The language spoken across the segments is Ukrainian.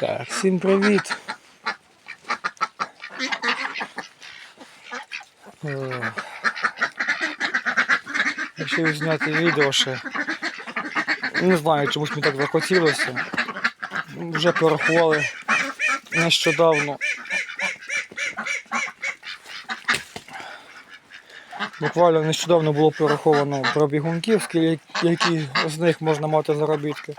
Так, всім привіт. О. Вирішив зняти відео ще. Не знаю, чомусь мені так захотілося. Вже порахували нещодавно. Буквально нещодавно було пораховано про бігунків, які з них можна мати заробітки.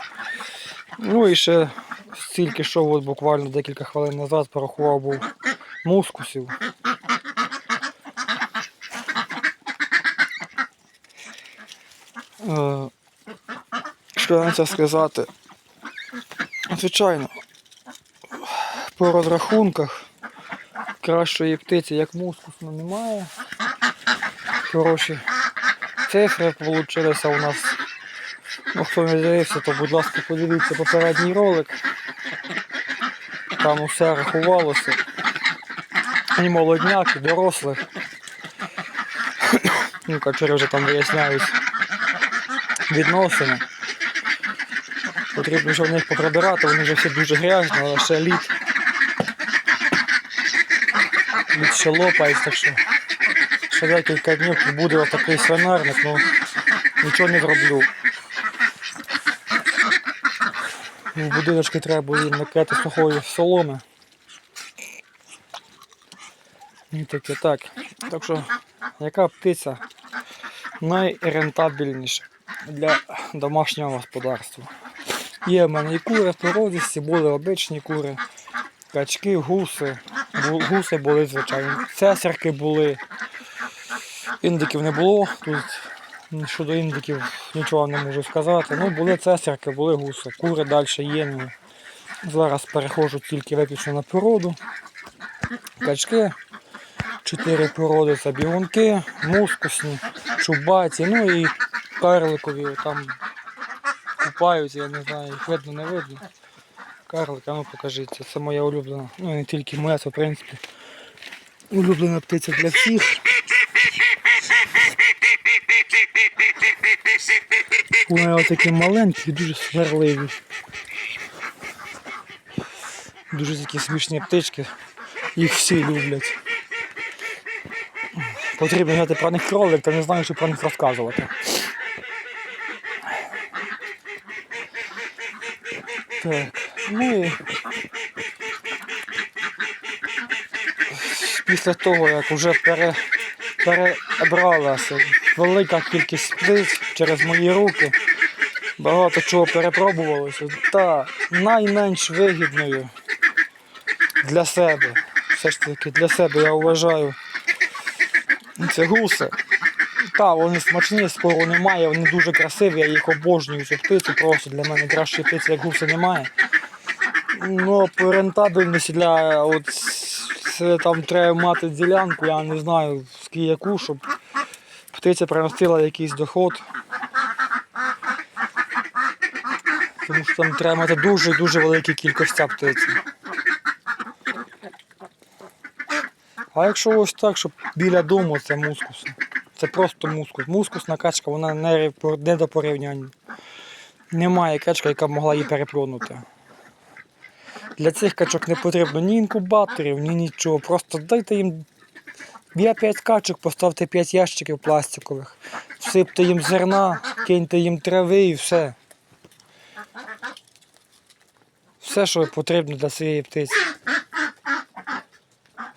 Ну і ще стільки що от буквально декілька хвилин назад порахував був мускусів. Е, Що я на це сказати? Звичайно, по розрахунках кращої птиці, як мускус, ну, немає. Хороші цифри вийшлися у нас. Ну, хто не дивився, то будь ласка, подивіться попередній ролик. Там усе рахувалося. І молодняк, і дорослих. Ну, качери вже там виясняють відносини. Потрібно вже в них поприбирати, вони вже всі дуже грязні, але ще лід. Лід ще лопається, так що ще декілька днів буде отакий свинарник, ну нічого не зроблю. В будиночки треба їм накати сухої соломи. І таке так. Так що, яка птиця найрентабельніша для домашнього господарства? Є в мене і кури в породисті, були обичні кури, качки, гуси. Гуси були, звичайно. Цесарки були. Індиків не було. Тут щодо індиків нічого не можу сказати. Ну, були цесарки, були гуси. Кури далі є. Ну, зараз переходжу тільки виключно на породу. Качки. Чотири породи це бігунки, мускусні, чубаті, ну і карликові там купаються, я не знаю, їх видно, не видно. Карлика, ну покажіть, це моя улюблена. Ну не тільки моя, це в принципі улюблена птиця для всіх. Вони отакі маленькі і дуже сварливі. Дуже такі смішні птички. Їх всі люблять. Потрібно взяти про них кролик, та не знаю, що про них розказувати. Так, ну і після того, як вже пере, перебралася велика кількість птиць через мої руки, багато чого перепробувалося, та найменш вигідною для себе, все ж таки для себе я вважаю, це гуси. Так, вони смачні, спору немає, вони дуже красиві, я їх обожнюю, цю птицю, просто для мене кращої птиці, як гуси немає. Ну, по рентабельності для от це там треба мати ділянку, я не знаю яку, щоб птиця приносила якийсь доход. Тому що там треба мати дуже-дуже великі кількості птиці. А якщо ось так, щоб біля дому це мускус. Це просто мускус. Мускусна качка, вона не, не до порівняння. Немає качка, яка б могла її переплюнути. Для цих качок не потрібно ні інкубаторів, ні нічого. Просто дайте їм. Я 5 качок, поставте 5 ящиків пластикових, всипте їм зерна, киньте їм трави і все. Все, що потрібно для цієї птиці.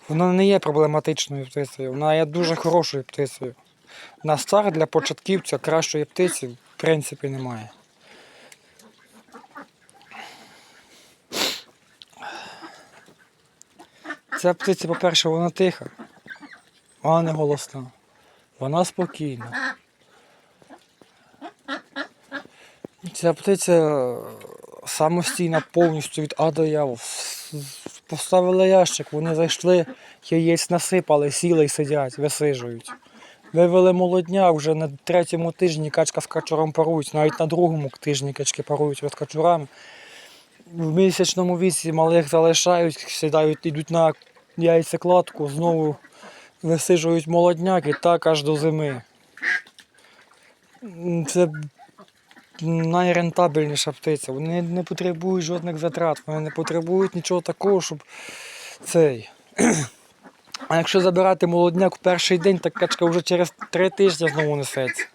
Вона не є проблематичною птицею, вона є дуже хорошою птицею. На старт для початківця кращої птиці в принципі немає. Ця птиця, по-перше, вона тиха, вона не голосна, вона спокійна. Ця птиця самостійна повністю від А до Я. Поставили ящик, вони зайшли, яєць насипали, сіли і сидять, висижують. Вивели молодня, вже на третьому тижні качка з качуром парують, навіть на другому тижні качки парують з качурами. В місячному віці малих залишають, сідають, йдуть на яйцекладку, знову висижують молодняк і так аж до зими. Це найрентабельніша птиця. Вони не потребують жодних затрат, вони не потребують нічого такого, щоб цей. А якщо забирати молодняк в перший день, так качка вже через три тижні знову несеться.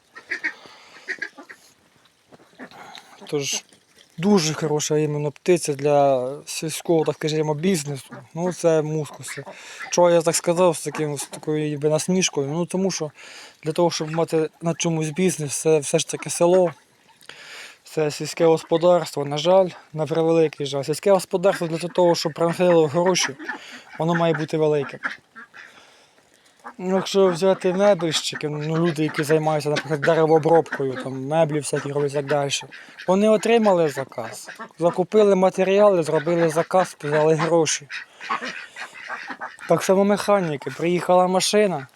Тож дуже хороша іменно птиця для сільського, так скажімо, бізнесу. Ну це мускуси. Чого я так сказав з таким з такою насмішкою? Ну тому що для того, щоб мати на чомусь бізнес, це все ж таки село. Це сільське господарство, на жаль, на превеликий жаль. Сільське господарство для того, щоб приносило гроші, воно має бути велике. Ну, якщо взяти мебельщики, ну, люди, які займаються, наприклад, деревообробкою, там, меблі всякі роблять і так далі, вони отримали заказ, закупили матеріали, зробили заказ, взяли гроші. Так само механіки. Приїхала машина.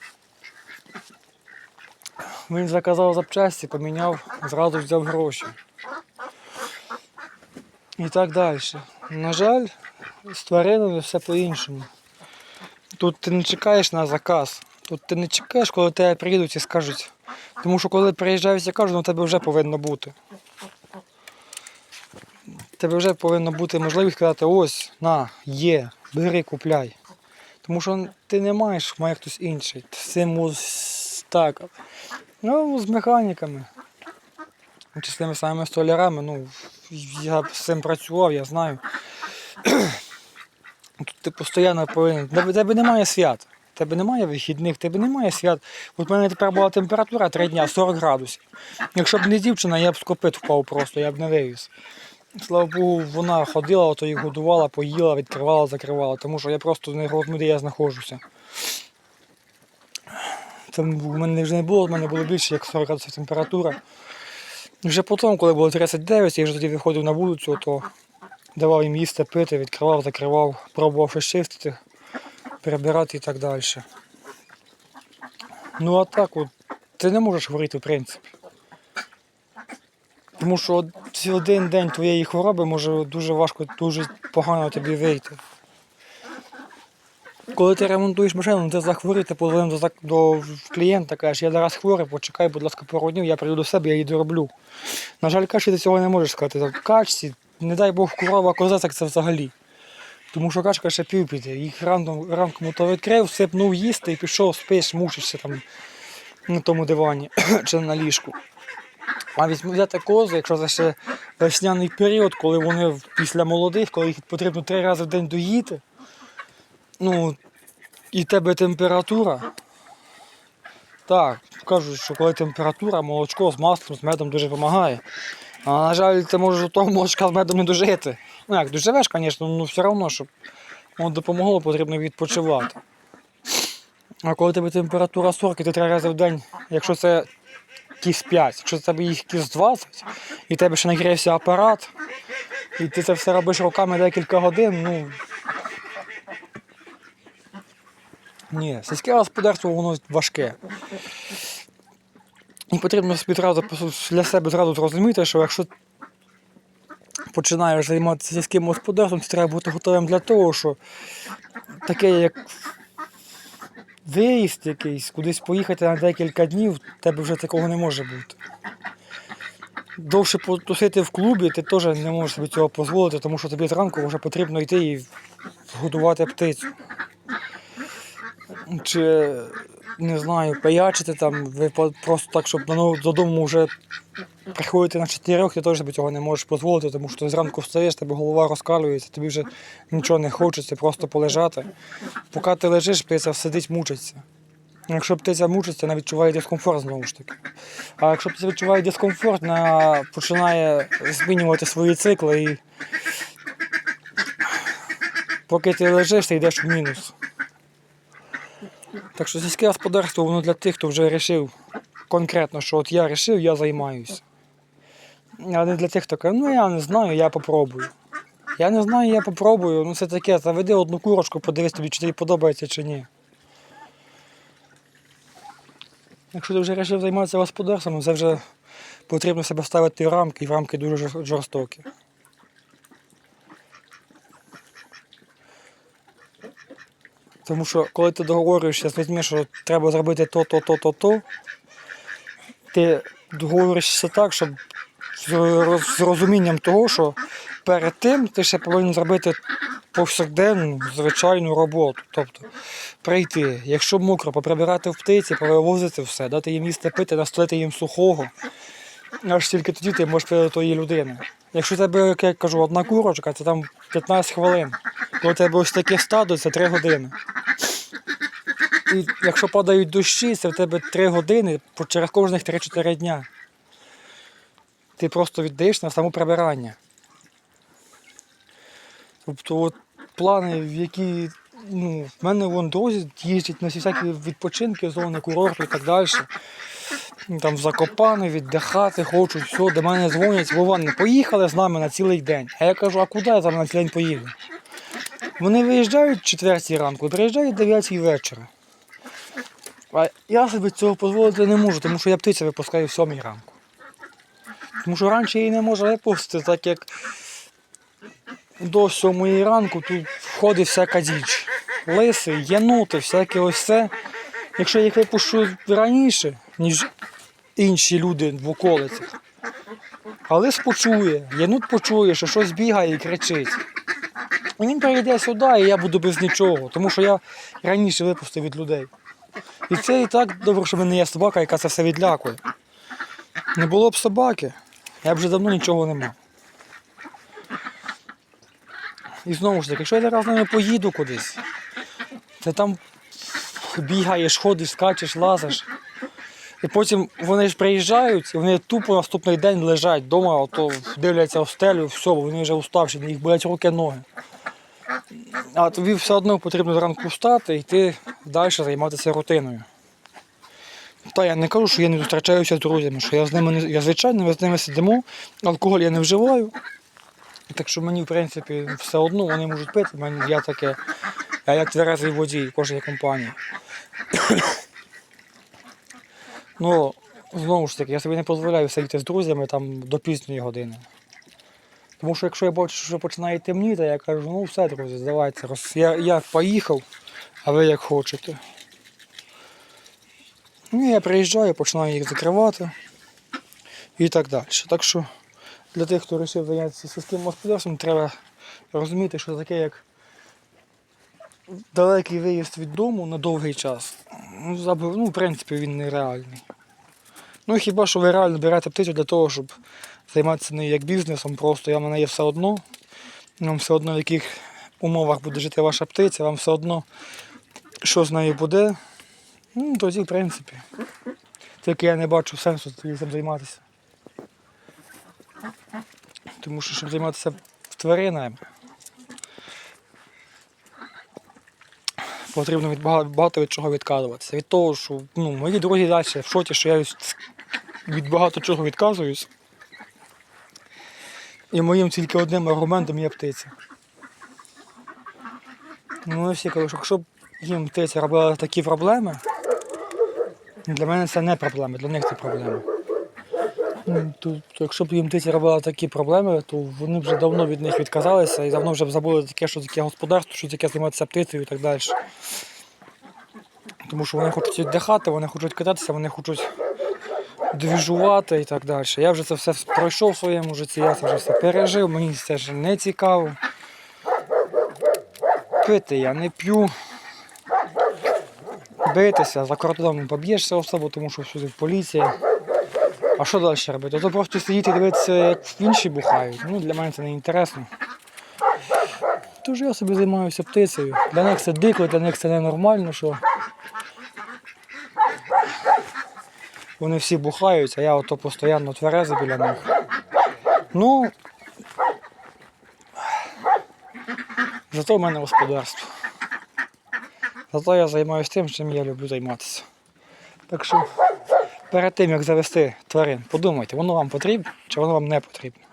Він заказав запчасті, поміняв, зразу взяв гроші. І так далі. На жаль, з тваринами все по-іншому. Тут ти не чекаєш на заказ. Тут ти не чекаєш, коли тебе приїдуть і скажуть. Тому що коли приїжджають і кажуть, ну тебе вже повинно бути. Тебе вже повинна бути можливість сказати, ось, на, є, бери, купляй. Тому що ти не маєш, має хтось інший. З так. Ну, з механіками. Чи з тими самими столярами, ну, я з цим працював, я знаю. Тут ти постійно повинен. Тебе, тебе немає свят. Тебе немає вихідних, тебе немає свят. От в мене тепер була температура 3 дня 40 градусів. Якщо б не дівчина, я б з копит впав просто, я б не вивіз. Слава Богу, вона ходила, ото їх годувала, поїла, відкривала, закривала, тому що я просто не розумію, де я знаходжуся. Це в мене вже не було, в мене було більше як 40 градусів температура. Вже потім, коли було 39, я вже тоді виходив на вулицю, то давав їм їсти, пити, відкривав, закривав, пробував щось чистити, перебирати і так далі. Ну а так от, ти не можеш хворіти, в принципі. Тому що один день твоєї хвороби може дуже важко, дуже погано тобі вийти. Коли ти ремонтуєш машину, ти захворів, ти подзвонив до, до клієнта, кажеш, я зараз хворий, почекай, будь ласка, пару днів, я прийду до себе, я її дороблю. На жаль, каші ти цього не можеш сказати. Там, Качці, не дай Бог, корова, коза, так це взагалі. Тому що качка ще пів піде. Їх ранком, ранком то відкрив, сипнув їсти і пішов, спиш, мучишся там на тому дивані чи на ліжку. А візьми взяти кози, якщо це ще весняний період, коли вони після молодих, коли їх потрібно три рази в день доїти, ну, і тебе температура. Так, кажуть, що коли температура, молочко з маслом, з медом дуже допомагає. А на жаль, ти можеш до того молочка з медом не дожити. Ну як, доживеш, звісно, ну все одно, щоб воно допомогло, потрібно відпочивати. А коли тебе температура 40, і ти три рази в день, якщо це кіс 5, якщо в тебе їх кіс 20, і тебе ще нагрівся апарат, і ти це все робиш руками декілька годин, ну. Ні, сільське господарство воно важке. І потрібно собі одразу для себе зразу зрозуміти, що якщо починаєш займатися сільським господарством, то треба бути готовим для того, що таке як виїзд якийсь, кудись поїхати на декілька днів, тебе вже такого не може бути. Довше потусити в клубі, ти теж не можеш собі цього дозволити, тому що тобі зранку вже потрібно йти і годувати птицю. Чи не знаю, паячити там, ви просто так, щоб додому вже приходити на чотирьох, ти теж собі цього не можеш дозволити, тому що ти зранку встаєш, тебе голова розкалюється, тобі вже нічого не хочеться, просто полежати. Поки ти лежиш, птиця сидить, мучиться. Якщо птиця мучиться, вона відчуває дискомфорт знову ж таки. А якщо птиця відчуває дискомфорт, вона починає змінювати свої цикли і поки ти лежиш, ти йдеш в мінус. Так що сільське господарство воно для тих, хто вже вирішив конкретно, що от я вирішив, я займаюся. А не для тих, хто каже, ну я не знаю, я попробую. Я не знаю, я попробую. Ну це таке, заведи одну курочку, подивись тобі, чи тобі подобається чи ні. Якщо ти вже вирішив займатися господарством, це вже потрібно себе ставити в рамки, і рамки дуже жорстокі. Тому що коли ти договорюєшся з людьми, що треба зробити то, то, то, то, то, ти договоришся так, щоб з, розумінням того, що перед тим ти ще повинен зробити повсякденну звичайну роботу. Тобто прийти, якщо мокро, поприбирати в птиці, повивозити все, дати їм їсти пити, настелити їм сухого. Аж тільки тоді ти можеш прийти до тої людини. Якщо тебе, як я кажу, одна курочка, це там 15 хвилин. Коли тебе ось таке стадо, це 3 години. І якщо падають дощі, це в тебе 3 години через кожних 3-4 дня. Ти просто віддаєш на само прибирання. Тобто от плани, в які ну, в мене вон друзі їздять на всі всякі відпочинки, зони курорту і так далі. Там в Закопане, віддихати хочуть, все, до мене дзвонять, Вова, не поїхали з нами на цілий день. А я кажу, а куди я там на цілий день поїду? Вони виїжджають в 4 ранку, приїжджають в 9 вечора. А я собі цього дозволити не можу, тому що я птиця випускаю в 7 ранку. Тому що раніше її не можу випустити, так як до 7 ранку тут входить всяка діч. Лиси, єноти, всяке ось це. Якщо я їх випущу раніше, ніж інші люди в околицях, а лис почує, єнут почує, що щось бігає і кричить. І Він прийде сюди, і я буду без нічого, тому що я раніше випустив від людей. І це і так добре, що в мене є собака, яка це все відлякує. Не було б собаки, я б вже давно нічого не мав. І знову ж таки, якщо я зараз ними поїду кудись, ти там бігаєш, ходиш, скачеш, лазиш. І потім вони ж приїжджають, і вони тупо наступний день лежать вдома, ото дивляться в стелю, все, вони вже уставші, їх болять руки, ноги. А тобі все одно потрібно зранку встати і йти далі займатися рутиною. Та я не кажу, що я не зустрічаюся з друзями, що я з ними не я звичайно, ми з ними сидимо, алкоголь я не вживаю. Так що мені, в принципі, все одно вони можуть пити, я таке, я як тверезий водій в кожній компанії. Ну, знову ж таки, я собі не дозволяю сидіти з друзями там до пізньої години. Тому що якщо я бачу, що починає темніти, я кажу, ну все, друзі, здавайте, роз... я, я поїхав, а ви як хочете. Ну, я приїжджаю, починаю їх закривати і так далі. Так що для тих, хто вирішив зайнятися сільським господарством, треба розуміти, що таке як далекий виїзд від дому на довгий час. Ну, заб- ну, в принципі, він нереальний. Ну, хіба що ви реально берете птицю для того, щоб займатися нею як бізнесом, просто я мене є все одно. Вам все одно в яких умовах буде жити ваша птиця, вам все одно, що з нею буде. Ну, тоді, в принципі. Тільки я не бачу сенсу цим займатися. Тому що, щоб займатися тваринами, потрібно від багато, від чого відказуватися. Від того, що ну, мої друзі далі в шоті, що я від- багато чого відказуюсь. І моїм тільки одним аргументом є птиця. Ну, всі кажуть, що якщо б їм птиця робила такі проблеми, для мене це не проблеми, для них це проблеми. Ну, То, якщо б їм птиця робила такі проблеми, то вони вже давно від них відказалися і давно вже б забули таке, що таке господарство, що таке займатися птицею і так далі. Тому що вони хочуть віддихати, вони хочуть кататися, вони хочуть двіжувати і так далі. Я вже це все пройшов в своєму житті, я це вже все пережив, мені це ж не цікаво. Пити я не п'ю. Битися, за кордоном поб'єшся особо, тому що всюди поліція. А що далі робити? То просто сидіти і дивитися, як інші бухають. Ну, для мене це не інтересно. Тож я собі займаюся птицею. Для них це дико, для них це ненормально, що вони всі бухають, а я ото постійно тверезий біля них. Ну, зато в мене господарство. Зато я займаюся тим, чим я люблю займатися. Так що перед тим, як завести тварин, подумайте, воно вам потрібно чи воно вам не потрібно.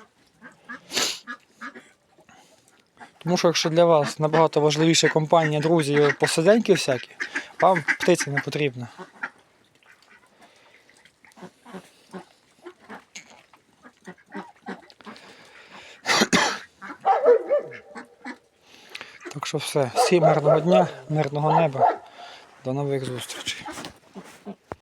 Тому що якщо для вас набагато важливіша компанія, друзі, посиденьки всякі, вам птиця не потрібна. Так що все. Всім мирного дня, мирного неба. До нових зустрічей.